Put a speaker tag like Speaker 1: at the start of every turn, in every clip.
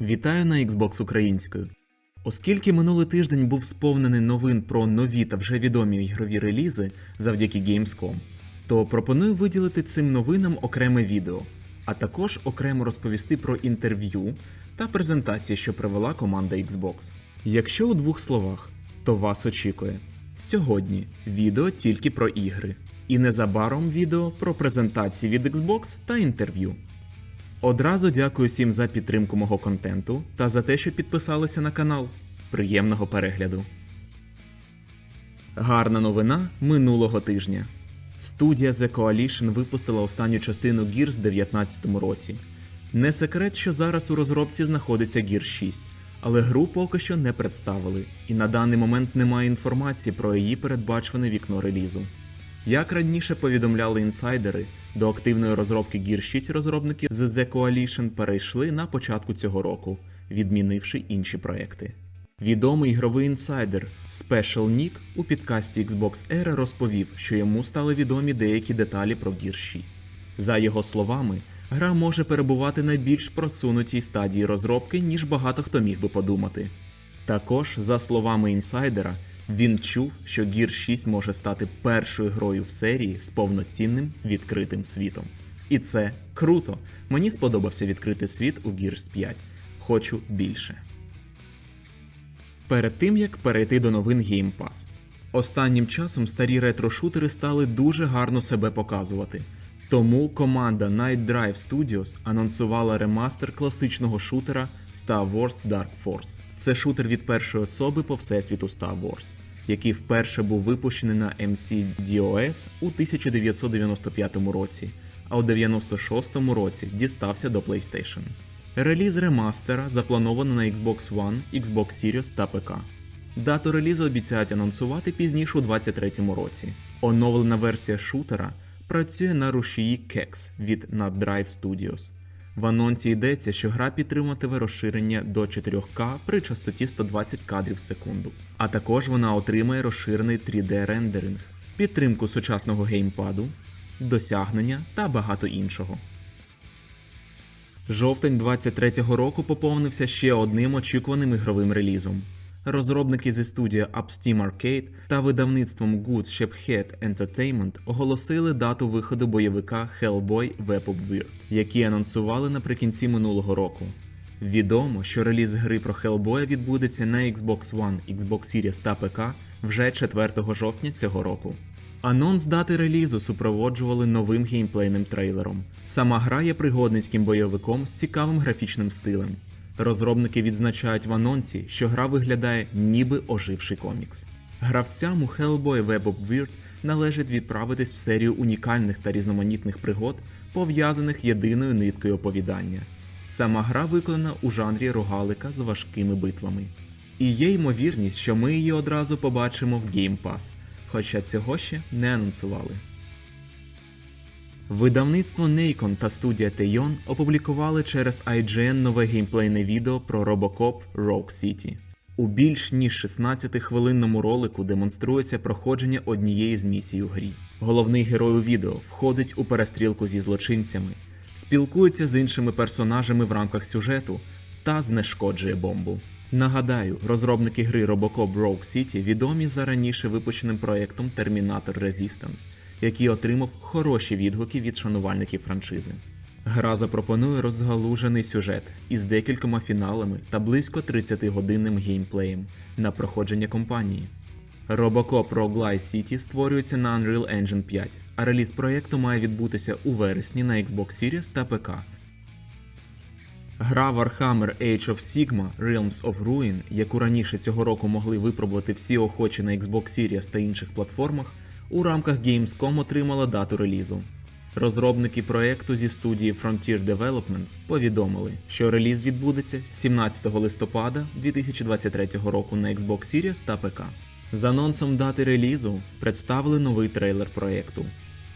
Speaker 1: Вітаю на Xbox українською. Оскільки минулий тиждень був сповнений новин про нові та вже відомі ігрові релізи завдяки Gamescom, то пропоную виділити цим новинам окреме відео, а також окремо розповісти про інтерв'ю та презентації, що провела команда Xbox. Якщо у двох словах, то вас очікує сьогодні відео тільки про ігри, і незабаром відео про презентації від Xbox та інтерв'ю. Одразу дякую всім за підтримку мого контенту та за те, що підписалися на канал. Приємного перегляду. Гарна новина минулого тижня. Студія The Coalition випустила останню частину Gears в 2019 році. Не секрет, що зараз у розробці знаходиться Gears 6, але гру поки що не представили, і на даний момент немає інформації про її передбачене вікно релізу. Як раніше повідомляли інсайдери, до активної розробки Gear 6 розробники The Coalition перейшли на початку цього року, відмінивши інші проекти. Відомий ігровий інсайдер Special Nick у підкасті Xbox Era розповів, що йому стали відомі деякі деталі про Gear 6. За його словами, гра може перебувати на більш просунутій стадії розробки, ніж багато хто міг би подумати. Також, за словами інсайдера, він чув, що Gear 6 може стати першою грою в серії з повноцінним відкритим світом. І це круто! Мені сподобався відкритий світ у Gears 5. Хочу більше. Перед тим як перейти до новин Game Pass. Останнім часом старі ретро-шутери стали дуже гарно себе показувати. Тому команда Night Drive Studios анонсувала ремастер класичного шутера Star Wars Dark Force. Це шутер від першої особи по всесвіту Star Wars, який вперше був випущений на MC-DOS у 1995 році, а у 96-му році дістався до PlayStation. Реліз ремастера заплановано на Xbox One, Xbox Series та ПК. Дату релізу обіцяють анонсувати пізніше у 2023 році. Оновлена версія шутера працює на рушії KEX від NetDrive Studios. В анонсі йдеться, що гра підтримуватиме розширення до 4К при частоті 120 кадрів в секунду. А також вона отримає розширений 3D рендеринг, підтримку сучасного геймпаду, досягнення та багато іншого. Жовтень 23-го року поповнився ще одним очікуваним ігровим релізом. Розробники зі студії Upsteam Arcade та видавництвом Good Sheephead Entertainment оголосили дату виходу бойовика Hellboy Web Weird, який анонсували наприкінці минулого року. Відомо, що реліз гри про Hellboy відбудеться на Xbox One, Xbox Series та ПК вже 4 жовтня цього року. Анонс дати релізу супроводжували новим геймплейним трейлером. Сама гра є пригодницьким бойовиком з цікавим графічним стилем. Розробники відзначають в анонсі, що гра виглядає ніби оживший комікс. Гравцям у Hellboy Web of Weird належить відправитись в серію унікальних та різноманітних пригод, пов'язаних єдиною ниткою оповідання. Сама гра виконана у жанрі рогалика з важкими битвами. І є ймовірність, що ми її одразу побачимо в Game Pass, хоча цього ще не анонсували. Видавництво Nacon та студія Teyon опублікували через IGN нове геймплейне відео про Robocop Rogue City. У більш ніж 16-хвилинному ролику демонструється проходження однієї з місій у грі. Головний герой у відео входить у перестрілку зі злочинцями, спілкується з іншими персонажами в рамках сюжету та знешкоджує бомбу. Нагадаю, розробники гри Robocop Rogue City відомі за раніше випущеним проєктом Terminator Resistance, який отримав хороші відгуки від шанувальників франшизи. Гра запропонує розгалужений сюжет із декількома фіналами та близько 30-годинним геймплеєм на проходження компанії. Robocop Roguelite City створюється на Unreal Engine 5, а реліз проєкту має відбутися у вересні на Xbox Series та ПК. Гра Warhammer Age of Sigma Realms of Ruin, яку раніше цього року могли випробувати всі охочі на Xbox Series та інших платформах, у рамках Gamescom отримала дату релізу. Розробники проекту зі студії Frontier Developments повідомили, що реліз відбудеться 17 листопада 2023 року на Xbox Series та ПК. З анонсом дати релізу представили новий трейлер проекту.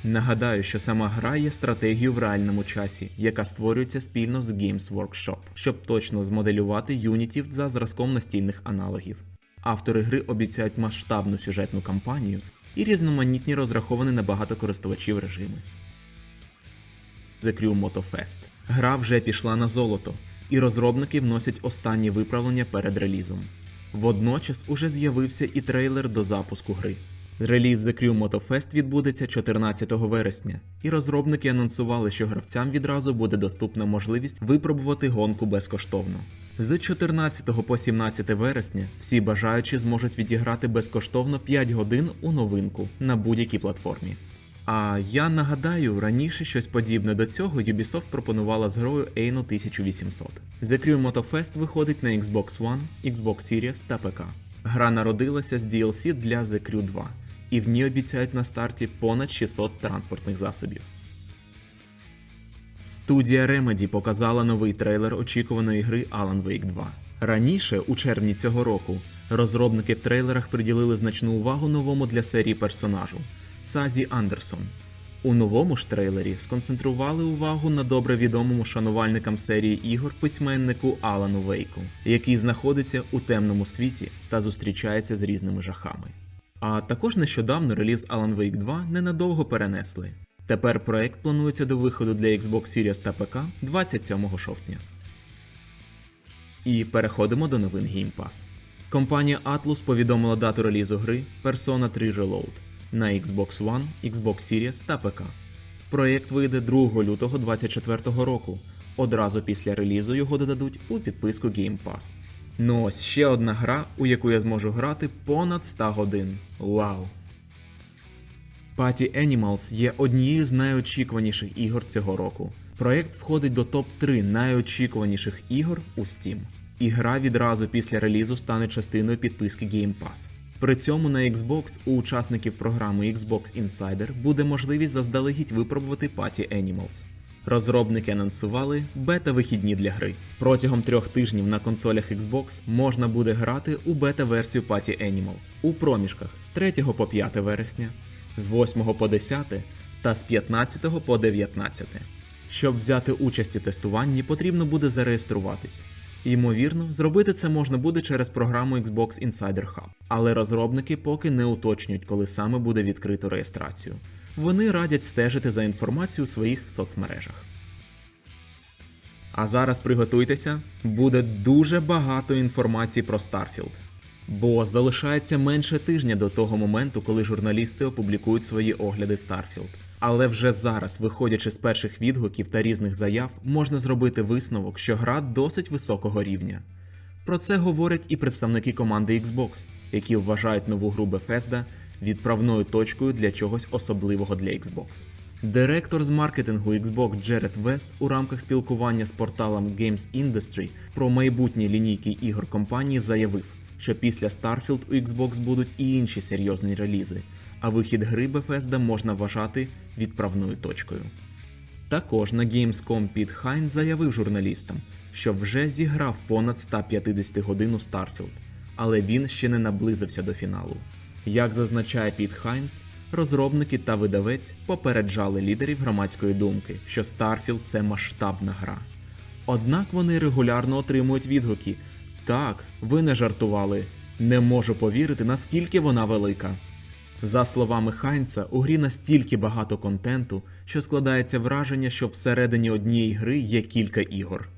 Speaker 1: Нагадаю, що сама гра є стратегією в реальному часі, яка створюється спільно з Games Workshop, щоб точно змоделювати юнітів за зразком настільних аналогів. Автори гри обіцяють масштабну сюжетну кампанію і різноманітні розраховані на багато користувачів режими. The Crew Moto. Гра вже пішла на золото, і розробники вносять останні виправлення перед релізом. Водночас уже з'явився і трейлер до запуску гри. Реліз The Crew Motofest відбудеться 14 вересня, і розробники анонсували, що гравцям відразу буде доступна можливість випробувати гонку безкоштовно. З 14 по 17 вересня всі бажаючі зможуть відіграти безкоштовно 5 годин у новинку на будь-якій платформі. А я нагадаю, раніше щось подібне до цього Ubisoft пропонувала з грою Ейно 1800. The Crew Motofest виходить на Xbox One, Xbox Series та ПК. Гра народилася з DLC для The Crew 2, і в ній обіцяють на старті понад 600 транспортних засобів. Студія Remedy показала новий трейлер очікуваної гри Alan Wake 2. Раніше, у червні цього року, розробники в трейлерах приділили значну увагу новому для серії персонажу Сазі Андерсон. У новому ж трейлері сконцентрували увагу на добре відомому шанувальникам серії ігор письменнику Алану Вейку, який знаходиться у темному світі та зустрічається з різними жахами. А також нещодавно реліз Alan Wake 2 ненадовго перенесли. Тепер проект планується до виходу для Xbox Series та ПК 27 жовтня. І переходимо до новин Game Pass. Компанія Atlus повідомила дату релізу гри Persona 3 Reload на Xbox One, Xbox Series та ПК. Проєкт вийде 2 лютого 2024 року. Одразу після релізу його додадуть у підписку Game Pass. Ну ось ще одна гра, у яку я зможу грати понад 100 годин. Вау! Party Animals є однією з найочікуваніших ігор цього року. Проєкт входить до топ-3 найочікуваніших ігор у Steam. І гра відразу після релізу стане частиною підписки Game Pass. При цьому на Xbox у учасників програми Xbox Insider буде можливість заздалегідь випробувати Party Animals. Розробники анонсували бета-вихідні для гри. Протягом трьох тижнів на консолях Xbox можна буде грати у бета-версію Party Animals у проміжках з 3 по 5 вересня, з 8 по 10 та з 15 по 19. Щоб взяти участь у тестуванні, потрібно буде зареєструватись. Ймовірно, зробити це можна буде через програму Xbox Insider Hub, але розробники поки не уточнюють, коли саме буде відкрито реєстрацію. Вони радять стежити за інформацією у своїх соцмережах. А зараз приготуйтеся, буде дуже багато інформації про Starfield. Бо залишається менше тижня до того моменту, коли журналісти опублікують свої огляди Starfield. Але вже зараз, виходячи з перших відгуків та різних заяв, можна зробити висновок, що гра досить високого рівня. Про це говорять і представники команди Xbox, які вважають нову гру Bethesda відправною точкою для чогось особливого для Xbox. Директор з маркетингу Xbox Джеред Вест у рамках спілкування з порталом Games Industry про майбутні лінійки ігор компанії заявив, що після Starfield у Xbox будуть і інші серйозні релізи, а вихід гри Bethesda можна вважати відправною точкою. Також на Gamescom Піт Хайн заявив журналістам, що вже зіграв понад 150 годин у Starfield, але він ще не наблизився до фіналу. Як зазначає Піт Хайнс, розробники та видавець попереджали лідерів громадської думки, що Starfield – це масштабна гра. Однак вони регулярно отримують відгуки. Так, ви не жартували. Не можу повірити, наскільки вона велика. За словами Хайнца, у грі настільки багато контенту, що складається враження, що всередині однієї гри є кілька ігор.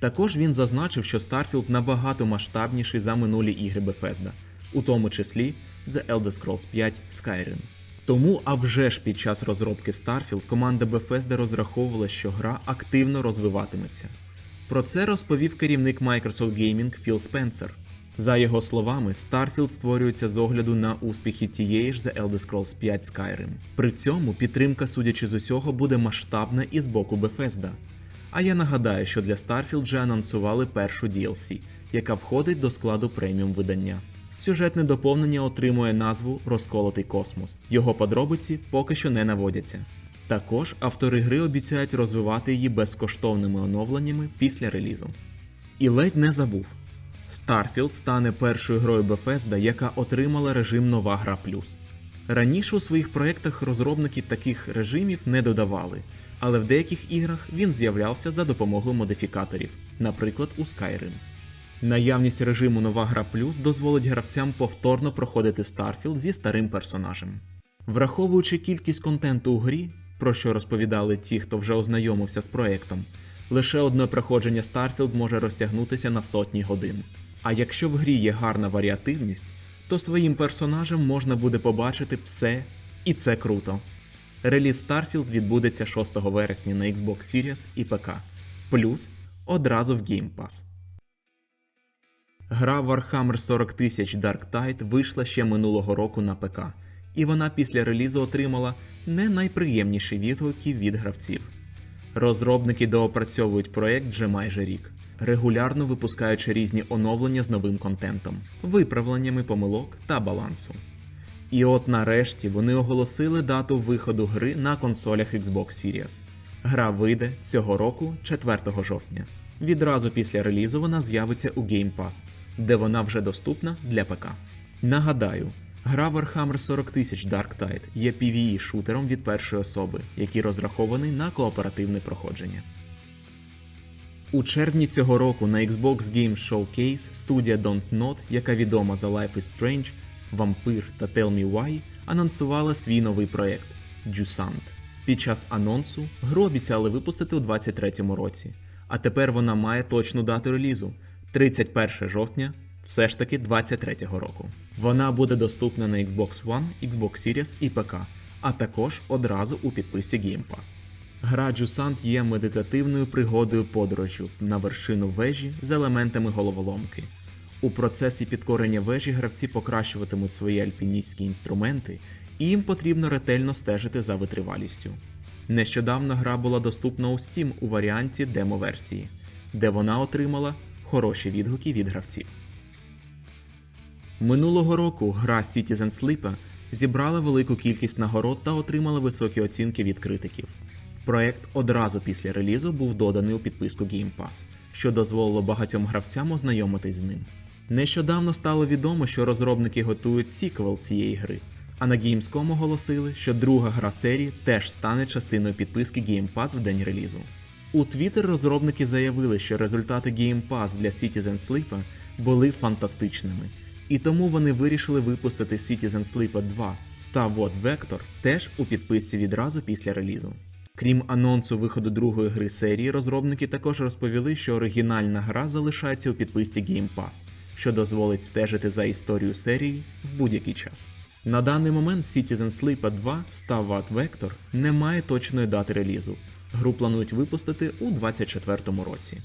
Speaker 1: Також він зазначив, що Starfield набагато масштабніший за минулі ігри Bethesda, у тому числі The Elder Scrolls 5 Skyrim. Тому, а вже ж під час розробки Starfield команда Bethesda розраховувала, що гра активно розвиватиметься. Про це розповів керівник Microsoft Gaming Філ Спенсер. За його словами, Starfield створюється з огляду на успіхи тієї ж The Elder Scrolls 5 Skyrim. При цьому підтримка, судячи з усього, буде масштабна і з боку Bethesda. А я нагадаю, що для Starfield вже анонсували першу DLC, яка входить до складу преміум видання. Сюжетне доповнення отримує назву Розколотий космос. Його подробиці поки що не наводяться. Також автори гри обіцяють розвивати її безкоштовними оновленнями після релізу. І ледь не забув. Starfield стане першою грою Bethesda, яка отримала режим Нова Гра Плюс. Раніше у своїх проєктах розробники таких режимів не додавали, але в деяких іграх він з'являвся за допомогою модифікаторів, наприклад, у Skyrim. Наявність режиму Нова Гра Плюс дозволить гравцям повторно проходити Starfield зі старим персонажем. Враховуючи кількість контенту у грі, про що розповідали ті, хто вже ознайомився з проектом, Лише одне проходження Starfield може розтягнутися на сотні годин. А якщо в грі є гарна варіативність, то своїм персонажем можна буде побачити все, і це круто. Реліз Starfield відбудеться 6 вересня на Xbox Series і ПК, плюс одразу в Game Pass. Гра Warhammer 40 тисяч Dark Tide вийшла ще минулого року на ПК, і вона після релізу отримала не найприємніші відгуки від гравців. Розробники доопрацьовують проект вже майже рік, регулярно випускаючи різні оновлення з новим контентом, виправленнями помилок та балансу. І от нарешті вони оголосили дату виходу гри на консолях Xbox Series. Гра вийде цього року 4 жовтня. Відразу після релізу вона з'явиться у Game Pass, де вона вже доступна для ПК. Нагадаю, гра Warhammer 40 тисяч Dark Tide є PvE шутером від першої особи, який розрахований на кооперативне проходження. У червні цього року на Xbox Game Showcase студія Don't Not, яка відома за Life is Strange, Vampire та Tell Me Why, анонсувала свій новий проект Jusant. Під час анонсу гру обіцяли випустити у 2023 році, а тепер вона має точну дату релізу 31 жовтня, все ж таки 2023 року. Вона буде доступна на Xbox One, Xbox Series і ПК, а також одразу у підписці Game Pass. Гра Jusant є медитативною пригодою подорожю на вершину вежі з елементами головоломки. У процесі підкорення вежі гравці покращуватимуть свої альпіністські інструменти, і їм потрібно ретельно стежити за витривалістю. Нещодавно гра була доступна у Steam у варіанті демо-версії, де вона отримала хороші відгуки від гравців. Минулого року гра Citizen Sleep зібрала велику кількість нагород та отримала високі оцінки від критиків. Проект одразу після релізу був доданий у підписку Game Pass, що дозволило багатьом гравцям ознайомитись з ним. Нещодавно стало відомо, що розробники готують сіквел цієї гри, а на Gamescom оголосили, що друга гра серії теж стане частиною підписки Game Pass в день релізу. У Twitter розробники заявили, що результати Game Pass для Citizen Sleep були фантастичними, і тому вони вирішили випустити Citizen Sleep 2 100 Watt Vector теж у підписці відразу після релізу. Крім анонсу виходу другої гри серії, розробники також розповіли, що оригінальна гра залишається у підписці Game Pass, що дозволить стежити за історією серії в будь-який час. На даний момент Citizen Sleep 2 100 Watt Vector не має точної дати релізу. Гру планують випустити у 2024 році.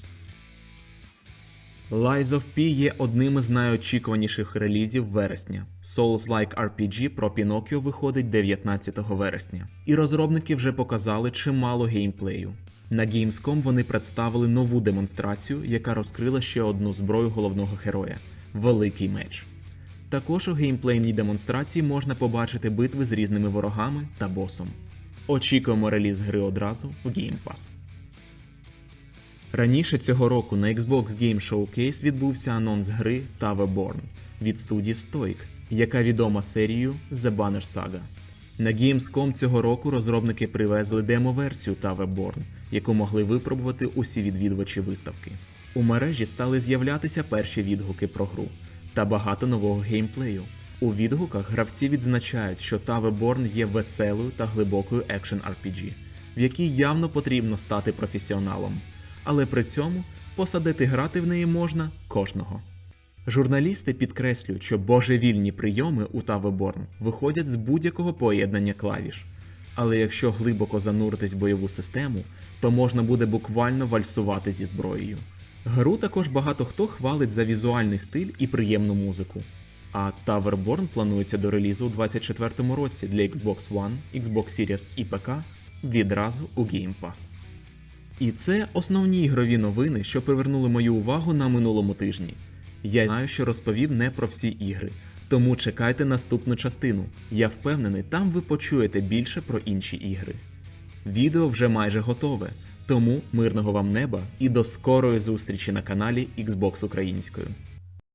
Speaker 1: Lies of P є одним із найочікуваніших релізів вересня. Souls-like RPG про Пінокіо виходить 19 вересня, і розробники вже показали чимало геймплею. На Gamescom вони представили нову демонстрацію, яка розкрила ще одну зброю головного героя великий меч. Також у геймплейній демонстрації можна побачити битви з різними ворогами та босом. Очікуємо реліз гри одразу в Game Pass. Раніше цього року на Xbox Game Showcase відбувся анонс гри Tower Born від студії Stoic, яка відома серією The Banner Saga. На Gamescom цього року розробники привезли демо-версію Tower Born, яку могли випробувати усі відвідувачі виставки. У мережі стали з'являтися перші відгуки про гру та багато нового геймплею. У відгуках гравці відзначають, що Born є веселою та глибокою екшен RPG, в якій явно потрібно стати професіоналом але при цьому посадити грати в неї можна кожного. Журналісти підкреслюють, що божевільні прийоми у Тавеборн виходять з будь-якого поєднання клавіш. Але якщо глибоко зануритись в бойову систему, то можна буде буквально вальсувати зі зброєю. Гру також багато хто хвалить за візуальний стиль і приємну музику. А Towerborn планується до релізу у 2024 році для Xbox One, Xbox Series і ПК відразу у Game Pass. І це основні ігрові новини, що привернули мою увагу на минулому тижні. Я знаю, що розповів не про всі ігри, тому чекайте наступну частину. Я впевнений, там ви почуєте більше про інші ігри. Відео вже майже готове, тому мирного вам неба і до скорої зустрічі на каналі Xbox Українською.